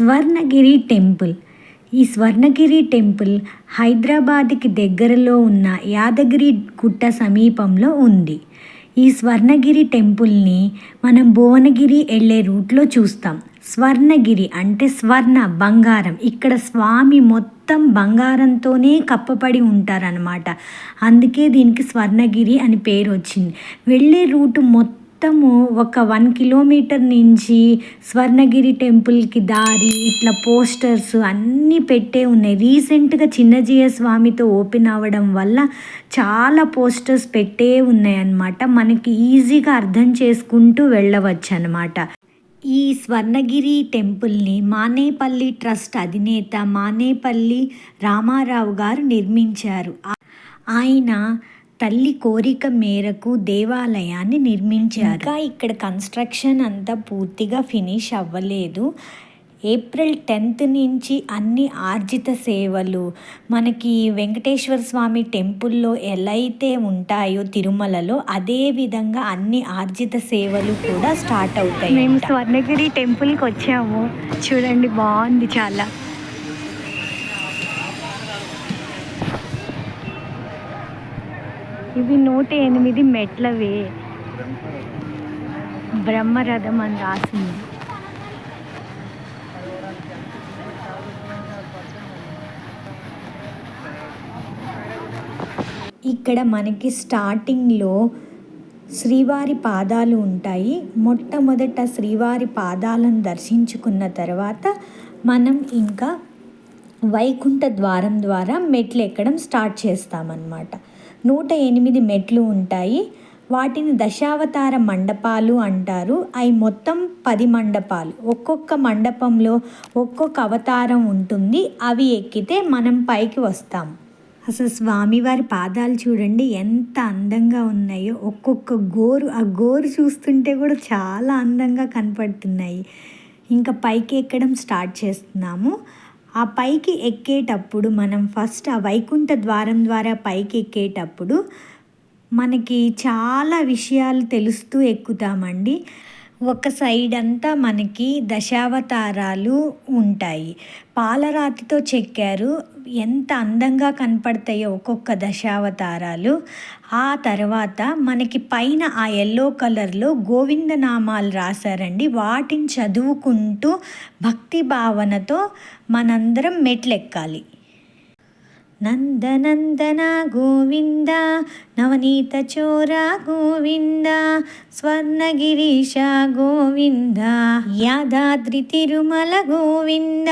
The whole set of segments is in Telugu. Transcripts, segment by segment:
స్వర్ణగిరి టెంపుల్. ఈ స్వర్ణగిరి టెంపుల్ హైదరాబాద్కి దగ్గరలో ఉన్న యాదగిరి గుట్ట సమీపంలో ఉంది. ఈ స్వర్ణగిరి టెంపుల్ని మనం భువనగిరి వెళ్ళే రూట్లో చూస్తాం. స్వర్ణగిరి అంటే స్వర్ణ బంగారం. ఇక్కడ స్వామి మొత్తం బంగారంతోనే కప్పబడి ఉంటారనమాట అందుకే దీనికి స్వర్ణగిరి అని పేరు వచ్చింది వెళ్ళే రూటు మొత్తం మొత్తము ఒక వన్ కిలోమీటర్ నుంచి స్వర్ణగిరి టెంపుల్కి దారి ఇట్లా పోస్టర్స్ అన్నీ పెట్టే ఉన్నాయి. రీసెంట్గా చిన్నజీయ స్వామితో ఓపెన్ అవ్వడం వల్ల చాలా పోస్టర్స్ పెట్టే ఉన్నాయన్నమాట. మనకి ఈజీగా అర్థం చేసుకుంటూ వెళ్ళవచ్చు అనమాట ఈ స్వర్ణగిరి టెంపుల్ని మానేపల్లి ట్రస్ట్ అధినేత మానేపల్లి రామారావు గారు నిర్మించారు. ఆయన తల్లి కోరిక మేరకు దేవాలయాన్ని నిర్మించారు. ఇంకా ఇక్కడ కన్స్ట్రక్షన్ అంతా పూర్తిగా ఫినిష్ అవ్వలేదు. ఏప్రిల్ టెన్త్ నుంచి అన్ని ఆర్జిత సేవలు మనకి వెంకటేశ్వర స్వామి టెంపుల్లో ఎలా అయితే ఉంటాయో తిరుమలలో అదే విధంగా అన్ని ఆర్జిత సేవలు కూడా స్టార్ట్ అవుతాయి. మేము స్వర్ణగిరి టెంపుల్కి వచ్చాము. చూడండి బాగుంది చాలా. ఇవి నూట ఎనిమిది మెట్లవే. బ్రహ్మరథం అని రాసింది. ఇక్కడ మనకి స్టార్టింగ్లో శ్రీవారి పాదాలు ఉంటాయి. మొట్టమొదట శ్రీవారి పాదాలను దర్శించుకున్న తర్వాత మనం ఇంకా వైకుంఠ ద్వారం ద్వారా మెట్లు ఎక్కడం స్టార్ట్ చేస్తామన్నమాట. నూట ఎనిమిది మెట్లు ఉంటాయి. వాటిని దశావతార మండపాలు అంటారు. అవి మొత్తం పది మండపాలు. ఒక్కొక్క మండపంలో ఒక్కొక్క అవతారం ఉంటుంది. అవి ఎక్కితే మనం పైకి వస్తాం. అసలు స్వామివారి పాదాలు చూడండి ఎంత అందంగా ఉన్నాయో. ఒక్కొక్క గోరు ఆ గోరు చూస్తుంటే కూడా చాలా అందంగా కనపడుతున్నాయి. ఇంకా పైకి ఎక్కడం స్టార్ట్ చేస్తున్నాము. ఆ పైకి ఎక్కేటప్పుడు మనం ఫస్ట్ ఆ వైకుంఠ ద్వారం ద్వారా పైకి ఎక్కేటప్పుడు మనకి చాలా విషయాలు తెలుస్తూ ఎక్కుతామండి. ఒక సైడ్ అంతా మనకి దశావతారాలు ఉంటాయి. పాలరాతితో చెక్కారు. ఎంత అందంగా కనపడతాయో ఒక్కొక్క దశావతారాలు. ఆ తర్వాత మనకి పైన ఆ ఎల్లో కలర్లో గోవిందనామాలు రాశారండి. వాటిని చదువుకుంటూ భక్తి భావనతో మనందరం మెట్లెక్కాలి. నందనందన గోవింద నవనీత చోర గోవింద స్వర్ణగిరీశ గోవింద యాదాద్రి తిరుమల గోవింద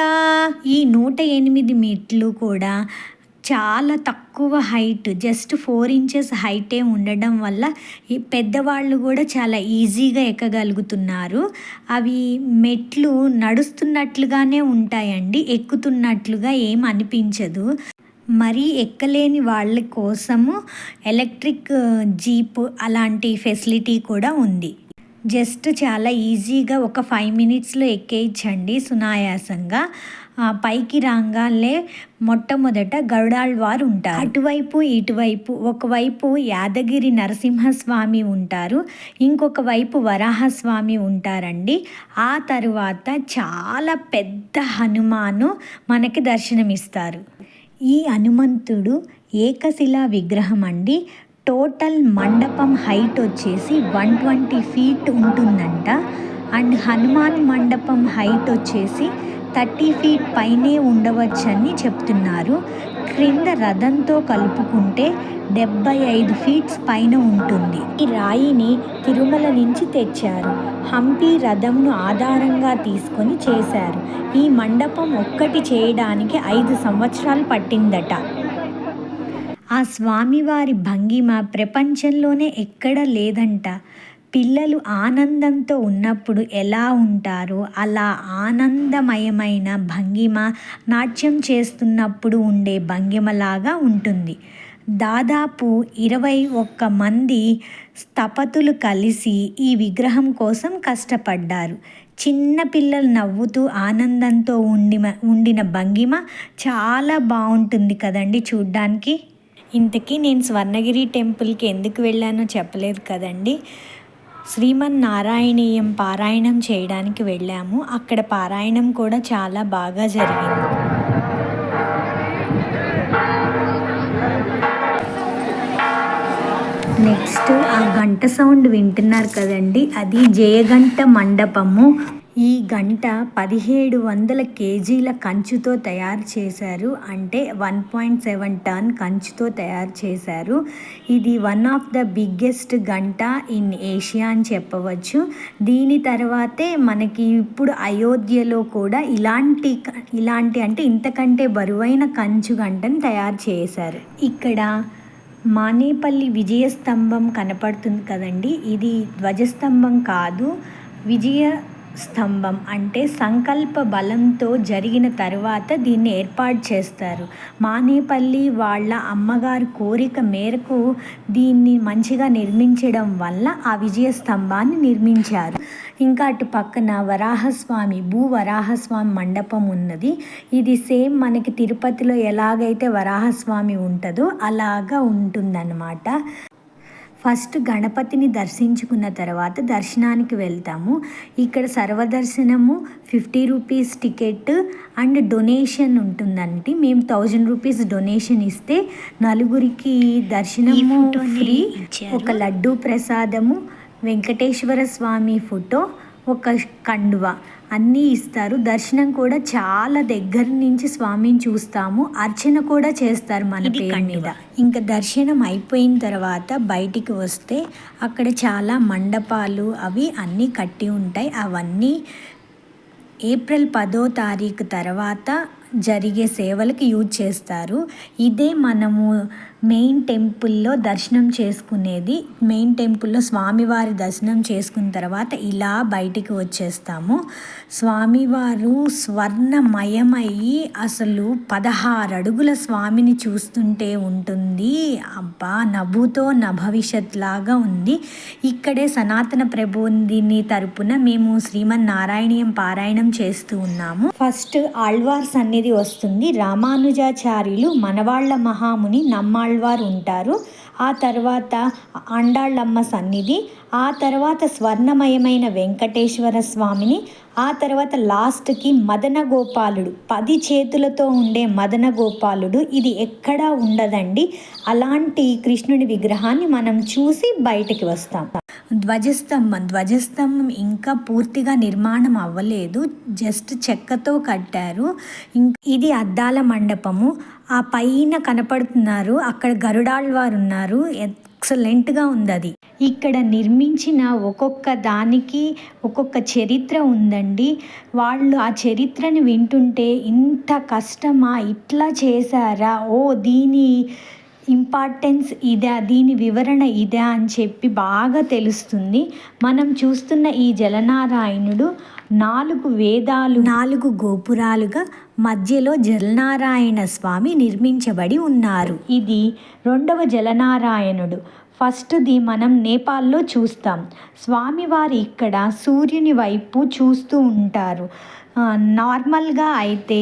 ఈ నూట ఎనిమిది మెట్లు కూడా చాలా తక్కువ హైట్ జస్ట్ ఫోర్ ఇంచెస్ హైటే ఉండడం వల్ల ఈ పెద్దవాళ్ళు కూడా చాలా ఈజీగా ఎక్కగలుగుతున్నారు. అవి మెట్లు నడుస్తున్నట్లుగానే ఉంటాయండి ఎక్కుతున్నట్లుగా ఏం అనిపించదు. మరీ ఎక్కలేని వాళ్ళ కోసము ఎలక్ట్రిక్ జీప్ అలాంటి ఫెసిలిటీ కూడా ఉంది. జస్ట్ చాలా ఈజీగా ఒక ఫైవ్ మినిట్స్లో ఎక్కేయించండి సునాయాసంగా. పైకి రాగానే మొట్టమొదట గరుడాళ్వారు ఉంటారు. అటువైపు ఇటువైపు ఒకవైపు యాదగిరి నరసింహస్వామి ఉంటారు ఇంకొక వైపు వరాహస్వామి ఉంటారండి. ఆ తరువాత చాలా పెద్ద హనుమాను మనకి దర్శనమిస్తారు. ఈ హనుమంతుడు ఏకశిలా విగ్రహం అండి. టోటల్ మండపం హైట్ వచ్చేసి వన్ ట్వంటీ ఫీట్ ఉంటుందంట. అండ్ హనుమాన్ మండపం హైట్ వచ్చేసి థర్టీ ఫీట్ పైనే ఉండవచ్చని చెప్తున్నారు. క్రింద రథంతో కలుపుకుంటే డెబ్బై ఐదు ఫీట్స్ పైన ఉంటుంది. ఈ రాయిని తిరుమల నుంచి తెచ్చారు. హంపి రథంను ఆధారంగా తీసుకొని చేశారు. ఈ మండపం ఒక్కటి చేయడానికి ఐదు సంవత్సరాలు పట్టిందట. ఆ స్వామివారి భంగిమ ప్రపంచంలోనే ఎక్కడ లేదంట. పిల్లలు ఆనందంతో ఉన్నప్పుడు ఎలా ఉంటారో అలా ఆనందమయమైన భంగిమ నాట్యం చేస్తున్నప్పుడు ఉండే భంగిమలాగా ఉంటుంది. దాదాపు ఇరవై ఒక్క మంది స్థపతులు కలిసి ఈ విగ్రహం కోసం కష్టపడ్డారు. చిన్న పిల్లలు నవ్వుతూ ఆనందంతో ఉండి ఉండిన భంగిమ చాలా బాగుంటుంది కదండి చూడ్డానికి. ఇంతకీ నేను స్వర్ణగిరి టెంపుల్కి ఎందుకు వెళ్ళానో చెప్పలేదు కదండి. శ్రీమన్నారాయణీయం పారాయణం చేయడానికి వెళ్ళాము. అక్కడ పారాయణం కూడా చాలా బాగా జరిగింది. నెక్స్ట్ ఆ గంట సౌండ్ వింటున్నారు కదండి. అది జయగంట మండపము. ఈ గంట పదిహేడు వందల కేజీల కంచుతో తయారు చేశారు. అంటే వన్ పాయింట్ సెవెన్ టన్ కంచుతో తయారు చేశారు. ఇది వన్ ఆఫ్ ద బిగ్గెస్ట్ గంట ఇన్ ఏషియా అని చెప్పవచ్చు. దీని తర్వాతే మనకి ఇప్పుడు అయోధ్యలో కూడా ఇలాంటి ఇలాంటి అంటే ఇంతకంటే బరువైన కంచు గంటను తయారు చేశారు. ఇక్కడ మానేపల్లి విజయస్తంభం కనపడుతుంది కదండి. ఇది ధ్వజస్తంభం కాదు. విజయ స్తంభం అంటే సంకల్ప బలంతో జరిగిన తర్వాత దీన్ని ఏర్పాటు చేస్తారు. మానేపల్లి వాళ్ళ అమ్మగారు కోరిక మేరకు దీన్ని మంచిగా నిర్మించడం వల్ల ఆ విజయ స్తంభాన్ని నిర్మించారు. ఇంకా అటు పక్కన వరాహస్వామి భూ వరాహస్వామి మండపం ఉన్నది. ఇది సేమ్ మనకి తిరుపతిలో ఎలాగైతే వరాహస్వామి ఉంటుందో అలాగా ఉంటుందన్నమాట. ఫస్ట్ గణపతిని దర్శించుకున్న తర్వాత దర్శనానికి వెళ్తాము. ఇక్కడ సర్వదర్శనము fifty rupees ticket and donation ఉంటుందండి. మేము థౌజండ్ రూపీస్ డొనేషన్ ఇస్తే నలుగురికి దర్శనము ఫ్రీ. ఒక లడ్డు ప్రసాదము వెంకటేశ్వర స్వామి ఫోటో ఒక కండువ. అన్నీ ఇస్తారు. దర్శనం కూడా చాలా దగ్గర నుంచి స్వామిని చూస్తాము. అర్చన కూడా చేస్తారు మన పేరు మీద. ఇంకా దర్శనం అయిపోయిన తర్వాత బయటికి వస్తే అక్కడ చాలా మండపాలు అవి అన్నీ కట్టి ఉంటాయి. అవన్నీ ఏప్రిల్ పదో తారీఖు తర్వాత జరిగే సేవలకు యూజ్ చేస్తారు. ఇదే మనము మెయిన్ టెంపుల్లో దర్శనం చేసుకునేది మెయిన్ టెంపుల్లో స్వామివారి దర్శనం చేసుకున్న తర్వాత ఇలా బయటికి వచ్చేస్తాము. స్వామివారు స్వర్ణమయమయ్యి అసలు పదహారు అడుగుల స్వామిని చూస్తుంటే ఉంటుంది. అబ్బా నభుతో నభవిష్యత్ లాగా ఉంది. ఇక్కడే సనాతన ప్రభుని తరపున మేము శ్రీమన్నారాయణీయం పారాయణం చేస్తూ ఉన్నాము. ఫస్ట్ ఆళ్వార్ సన్నిధి వస్తుంది. రామానుజాచార్యులు మనవాళ్ళ మహాముని నమ్మాళ్ళ ఆళ్వారు ఉంటారు. ఆ తర్వాత అండాళ్ళమ్మ సన్నిధి ఆ తర్వాత స్వర్ణమయమైన వెంకటేశ్వర స్వామిని ఆ తర్వాత లాస్ట్కి మదన గోపాలుడు పది చేతులతో ఉండే మదన గోపాలుడు ఇది ఎక్కడా ఉండదండి. అలాంటి కృష్ణుడి విగ్రహాన్ని మనం చూసి బయటికి వస్తాం. ధ్వజస్తంభం ధ్వజస్తంభం ఇంకా పూర్తిగా నిర్మాణం అవ్వలేదు. జస్ట్ చెక్కతో కట్టారు. ఇది అద్దాల మండపము. ఆ పైన కనపడుతున్నారు. అక్కడ గరుడాళ్వారు ఉన్నారు ఎక్సలెంట్గా ఉంది అది ఇక్కడ నిర్మించిన ఒక్కొక్క దానికి ఒక్కొక్క చరిత్ర ఉందండి. వాళ్ళు ఆ చరిత్రని వింటుంటే ఇంత కష్టమా? ఇట్లా చేశారా? ఓ దీని ఇంపార్టెన్స్ ఇదా దీని వివరణ ఇదా అని చెప్పి బాగా తెలుస్తుంది. మనం చూస్తున్న ఈ జలనారాయణుడు నాలుగు వేదాలు నాలుగు గోపురాలుగా మధ్యలో జలనారాయణ స్వామి నిర్మించబడి ఉన్నారు. ఇది రెండవ జలనారాయణుడు. ఫస్ట్ది మనం నేపాల్లో చూస్తాం. స్వామివారి ఇక్కడ సూర్యుని వైపు చూస్తూ ఉంటారు. నార్మల్గా అయితే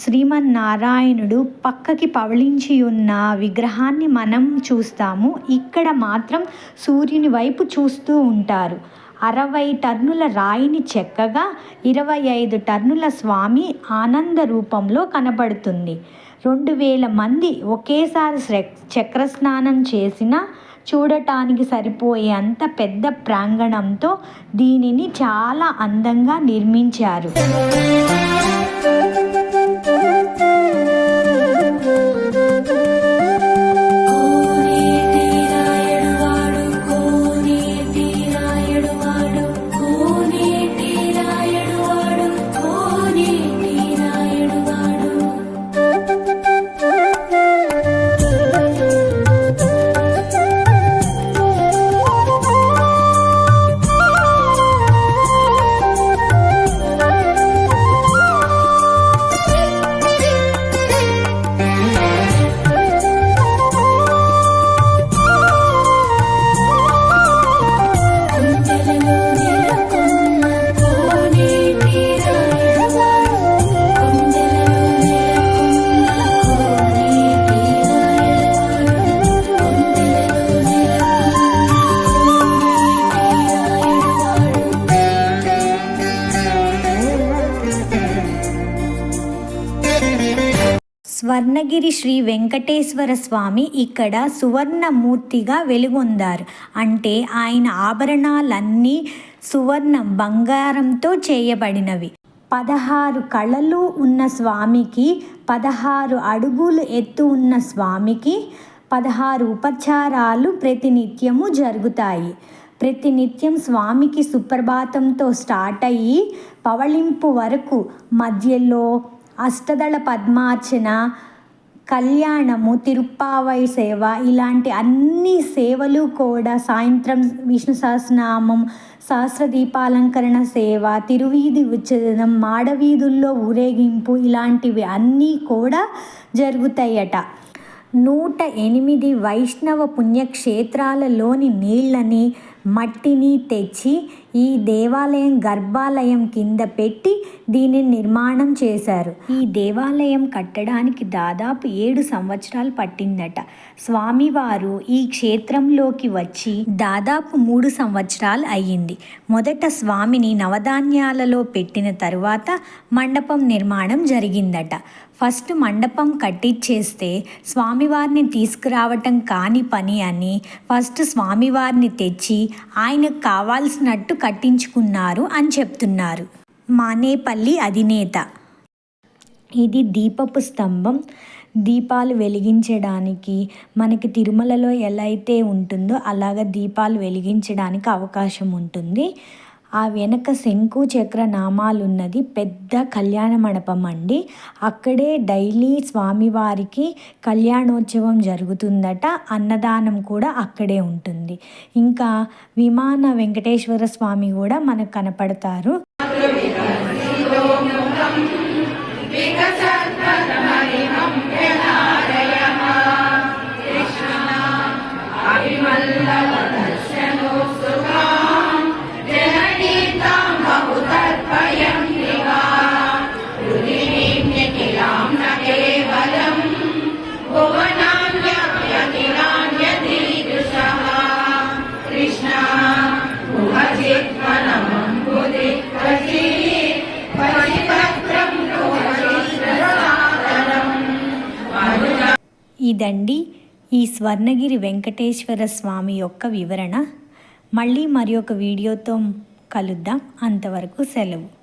శ్రీమన్నారాయణుడు పక్కకి పవళించి ఉన్న విగ్రహాన్ని మనం చూస్తాము. ఇక్కడ మాత్రం సూర్యుని వైపు చూస్తూ ఉంటారు. అరవై టర్నుల రాయిని చెక్కగా ఇరవై ఐదు టర్నుల స్వామి ఆనంద రూపంలో కనబడుతుంది. రెండు వేల మంది ఒకేసారి చక్రస్నానం చేసిన చూడటానికి సరిపోయే అంత పెద్ద ప్రాంగణంతో దీనిని చాలా అందంగా నిర్మించారు. స్వర్ణగిరి శ్రీ వెంకటేశ్వర స్వామి ఇక్కడ సువర్ణమూర్తిగా వెలుగొందారు. అంటే ఆయన ఆభరణాలన్నీ సువర్ణ బంగారంతో చేయబడినవి. పదహారు కళలు ఉన్న స్వామికి పదహారు అడుగులు ఎత్తు ఉన్న స్వామికి పదహారు ఉపచారాలు ప్రతినిత్యము జరుగుతాయి. ప్రతినిత్యం స్వామికి సుప్రభాతంతో స్టార్ట్ అయ్యి పవళింపు వరకు మధ్యలో అష్టదళ పద్మార్చన కళ్యాణము తిరుప్పావై సేవ ఇలాంటి అన్ని సేవలు కూడా సాయంత్రం విష్ణు సహస్రనామం సహస్ర దీపాలంకరణ సేవ తిరువీధి ఉచ్చదనం మాడవీధుల్లో ఊరేగింపు ఇలాంటివి అన్నీ కూడా జరుగుతాయట. నూట ఎనిమిది వైష్ణవ పుణ్యక్షేత్రాలలోని నీళ్ళని మట్టిని తెచ్చి ఈ దేవాలయం గర్భాలయం కింద పెట్టి దీనిని నిర్మాణం చేశారు. ఈ దేవాలయం కట్టడానికి దాదాపు ఏడు సంవత్సరాలు పట్టిందట. స్వామివారు ఈ క్షేత్రంలోకి వచ్చి దాదాపు మూడు సంవత్సరాలు అయ్యింది. మొదట స్వామిని నవధాన్యాలలో పెట్టిన తరువాత మండపం నిర్మాణం జరిగిందట. ఫస్ట్ మండపం కట్టించేస్తే స్వామివారిని తీసుకురావటం కాని పని అని ఫస్ట్ స్వామివారిని తెచ్చి ఆయనకు కావాల్సినట్టు కట్టించుకున్నారు అని చెప్తున్నారు. మానేపల్లి అధినేత. ఇది దీపపు స్తంభం. దీపాలు వెలిగించడానికి మనకి తిరుమలలో ఎలా అయితే ఉంటుందో అలాగ దీపాలు వెలిగించడానికి అవకాశం ఉంటుంది. ఆ వెనక శంకు చక్ర నామాలున్నది పెద్ద కళ్యాణ మండపం అండి. అక్కడే డైలీ స్వామివారికి కళ్యాణోత్సవం జరుగుతుందట. అన్నదానం కూడా అక్కడే ఉంటుంది. ఇంకా విమాన వెంకటేశ్వర స్వామి కూడా మనకు కనపడతారు. ఇదండి ఈ స్వర్ణగిరి వెంకటేశ్వర స్వామి యొక్క వివరణ. మళ్ళీ మరి ఒక వీడియోతో కలుద్దాం. అంతవరకు సెలవు.